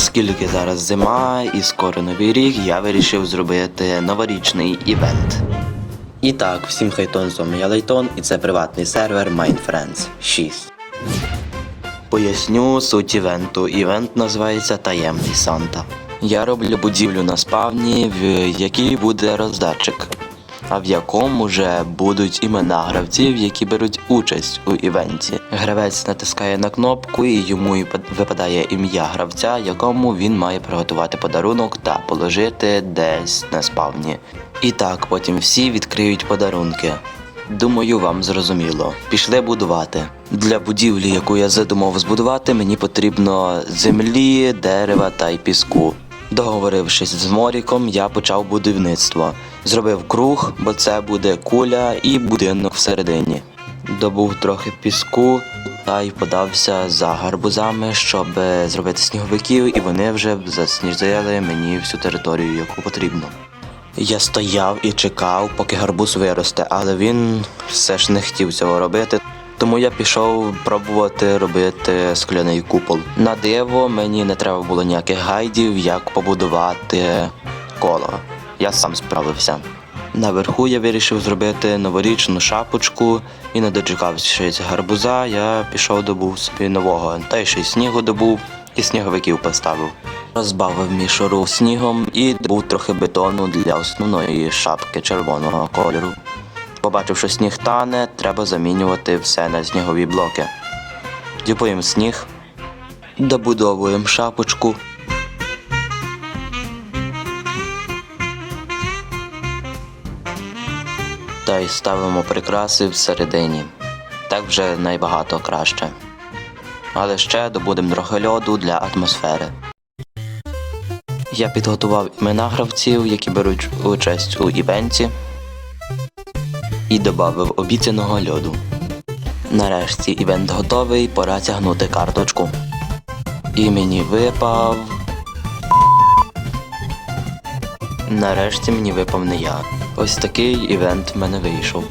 Оскільки зараз зима і скоро новий рік, я вирішив зробити новорічний івент. І так, всім хайтон, з вами я Лейтон, і це приватний сервер MindFriends 6. Поясню суть івенту. Івент називається Таємний Санта. Я роблю будівлю на спавні, в якій буде роздатчик, а в якому вже будуть імена гравців, які беруть участь у івенті. Гравець натискає на кнопку і йому випадає ім'я гравця, якому він має приготувати подарунок та положити десь на спавні. І так, потім всі відкриють подарунки. Думаю, вам зрозуміло. Пішли будувати. Для будівлі, яку я задумав збудувати, мені потрібно землі, дерева та й піску. Договорившись з Моріком, я почав будівництво. Зробив круг, бо це буде куля і будинок всередині. Добув трохи піску та й подався за гарбузами, щоб зробити сніговиків, і вони вже заснізили мені всю територію, яку потрібно. Я стояв і чекав, поки гарбуз виросте, але він все ж не хотів цього робити. Тому я пішов пробувати робити скляний купол. На диво мені не треба було ніяких гайдів, як побудувати коло. Я сам справився. Наверху я вирішив зробити новорічну шапочку і не дочекавшись гарбуза, я пішов добув собі нового, та й ще й снігу добув і сніговиків поставив. Розбавив мішуру снігом і добув трохи бетону для основної шапки червоного кольору. Побачив, що сніг тане, треба замінювати все на снігові блоки. Діпуємо сніг, добудовуємо шапочку. Та й ставимо прикраси всередині. Так вже найбагато краще. Але ще добудемо трохи льоду для атмосфери. Я підготував імена гравців, які беруть участь у івенті, і додав обіцяного льоду. Нарешті івент готовий, пора тягнути карточку. І мені випав. Нарешті мені випав не я. Ось такий івент в мене вийшов.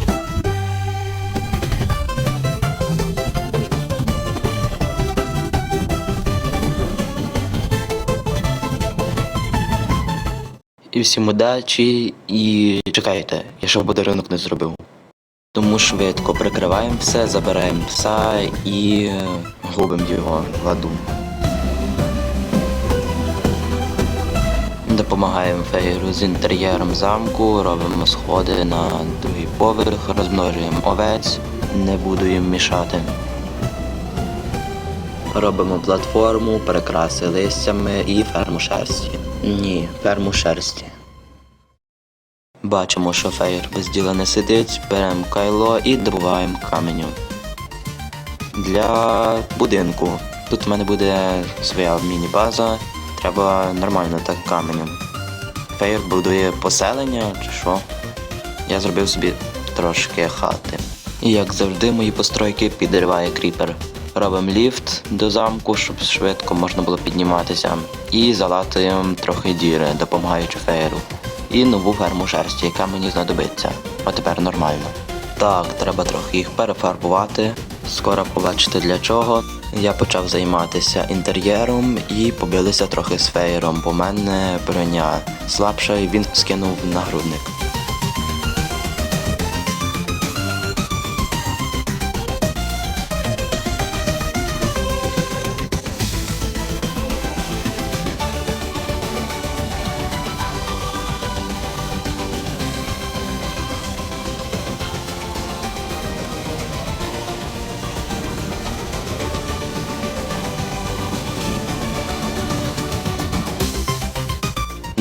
І всім удачі і чекайте, я ще подарунок не зробив. Тому швидко прикриваємо все, забираємо пса і е, губимо його ладу. Допомагаємо фейру з інтер'єром замку, робимо сходи на другий поверх, розмножуємо овець, не буду їм мішати. Робимо платформу, прикраси листями і ферму шерсті. Ні, ферму шерсті. Бачимо, що фейр без діла не сидить, беремо кайло і добуваємо каменю. Для будинку. Тут в мене буде своя міні-база, треба нормально так каменем. Фейр будує поселення чи що. Я зробив собі трошки хати. І як завжди, мої постройки підриває кріпер. Робимо ліфт до замку, щоб швидко можна було підніматися. І залатуємо трохи діри, допомагаючи феєру. І нову ферму шерсті, яка мені знадобиться. А тепер нормально. Так, треба трохи їх перефарбувати. Скоро побачите для чого. Я почав займатися інтер'єром і побилися трохи з феєром, бо в мене броня слабша і він скинув нагрудник.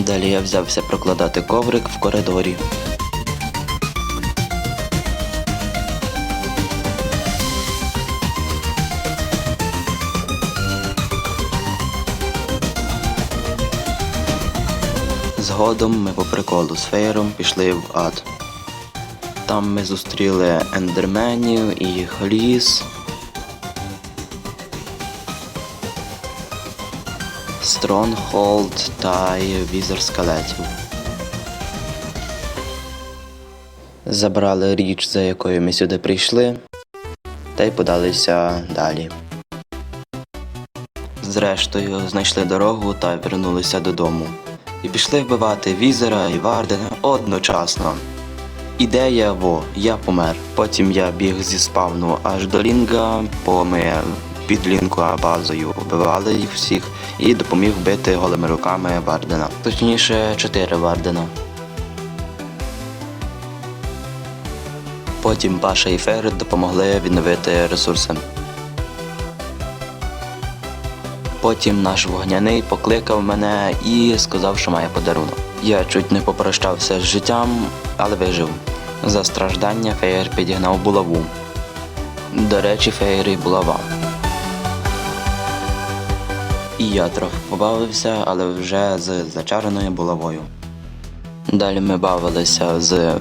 Далі я взявся прокладати коврик в коридорі. Згодом ми по приколу з феєром пішли в ад. Там ми зустріли ендерменів і їх ліс. Стронгхолд та візер скелетів. Забрали річ, за якою ми сюди прийшли, та й подалися далі. зрештою знайшли дорогу та вернулися додому. І пішли вбивати візера і Вардена одночасно. Ідея во, я помер. Потім я біг зі спавну аж до Лінга, бо ми під Лінга базою вбивали їх всіх і допоміг бити голими руками Вардена. Точніше, чотири Вардена. Потім Паша і Фер допомогли відновити ресурси. Потім наш вогняний покликав мене і сказав, що має подарунок. Я чуть не попрощався з життям, але вижив. За страждання Феєр підігнав булаву. До речі, Феєр і булава. І я трохи побавився, але вже з зачареною булавою. Далі ми бавилися з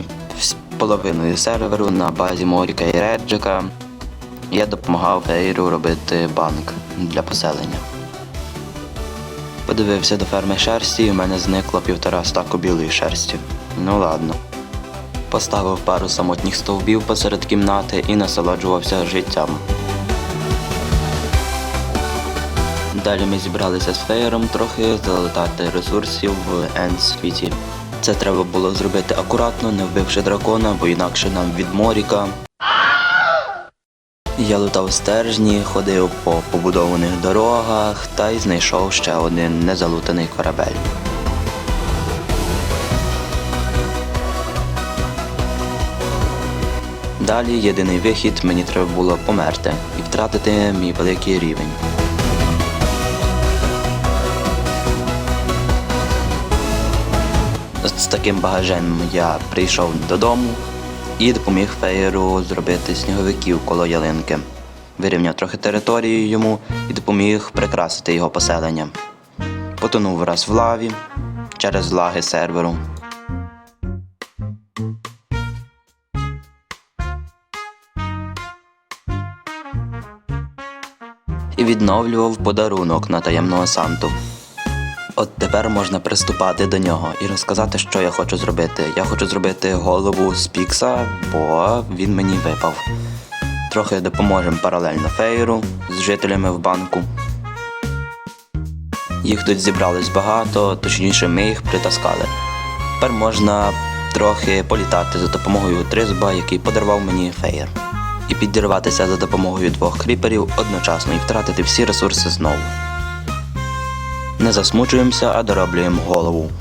половиною серверу на базі Моріка і Реджика. Я допомагав Фейру робити банк для поселення. Подивився до ферми шерсті, і в мене зникло півтора стаку білої шерсті. Ну ладно. Поставив пару самотніх стовбів посеред кімнати і насолоджувався життям. Далі ми зібралися з феєром трохи залутати ресурсів в Енд світі. Це треба було зробити акуратно, не вбивши дракона, бо інакше нам від Моріка. Я лутав стержні, ходив по побудованих дорогах та й знайшов ще один незалутаний корабель. Далі єдиний вихід мені треба було померти і втратити мій великий рівень. З таким багажем я прийшов додому і допоміг Феєру зробити сніговиків коло ялинки. Вирівняв трохи територію йому і допоміг прикрасити його поселення. Потонув раз в лаві через лаги серверу. І відновлював подарунок на таємного Санту. От тепер можна приступати до нього і розказати, що я хочу зробити. Я хочу зробити голову з Пікса, бо він мені випав. Трохи допоможемо паралельно фейру з жителями в банку. Їх тут зібралось багато, точніше, ми їх притаскали. Тепер можна трохи політати за допомогою тризба, який подарував мені феєр. І підірватися за допомогою двох кріперів одночасно і втратити всі ресурси знову. Не засмучуємося, а дороблюємо голову.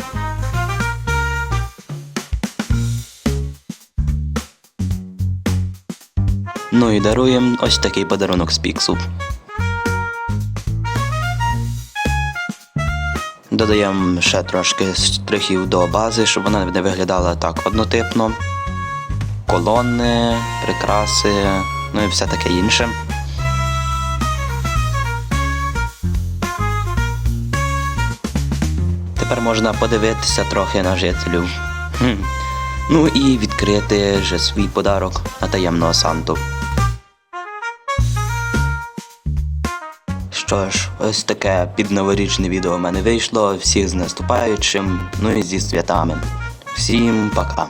Ну і даруємо ось такий подарунок з піксу. Додаємо ще трошки штрихів до бази, щоб вона не виглядала так однотипно. Колони, прикраси, ну і все таке інше. Тепер можна подивитися трохи на жителів. Хм. Ну і відкрити вже свій подарок на таємного Санту. Що ж, ось таке підноворічне відео в мене вийшло. Всіх з наступаючим, ну і зі святами. Всім пока.